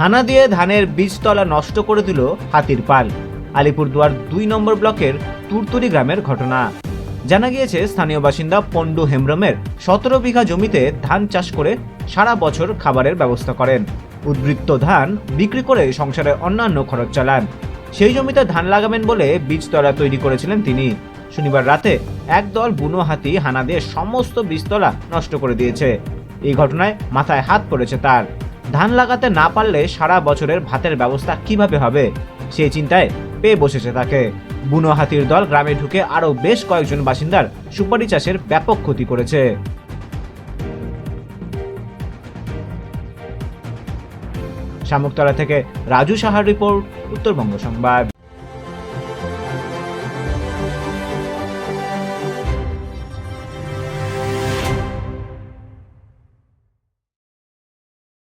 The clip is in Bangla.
হানা দিয়ে ধানের বীজতলা নষ্ট করে দিল হাতির পাল। আলিপুরদুয়ার দুই নম্বর ব্লকের তুরতুরি গ্রামের ঘটনা। জানা গিয়েছে, স্থানীয় বাসিন্দা পণ্ডু হেমব্রমের সতেরো বিঘা জমিতে ধান চাষ করে সারা বছর খাবারের ব্যবস্থা করেন। উদ্বৃত্ত ধান বিক্রি করে সংসারে অন্যান্য খরচ চালান। সেই জমিতে ধান লাগাবেন বলে বীজতলা তৈরি করেছিলেন তিনি। শনিবার রাতে একদল বুনো হাতি হানা দিয়ে সমস্ত বীজতলা নষ্ট করে দিয়েছে। এই ঘটনায় মাথায় হাত পড়েছে তার। ধান লাগাতে না পারলে সারা বছরের ভাতের ব্যবস্থা কীভাবে হবে? সেই চিন্তায় পেয়ে বসেছে তাকে। বুনো হাতির দল গ্রামে ঢুকে আরও বেশ কয়েকজন বাসিন্দার সুপারি চাষের ব্যাপক ক্ষতি করেছে। শামুকতলা থেকে রাজু সাহার রিপোর্ট, উত্তরবঙ্গ সংবাদ।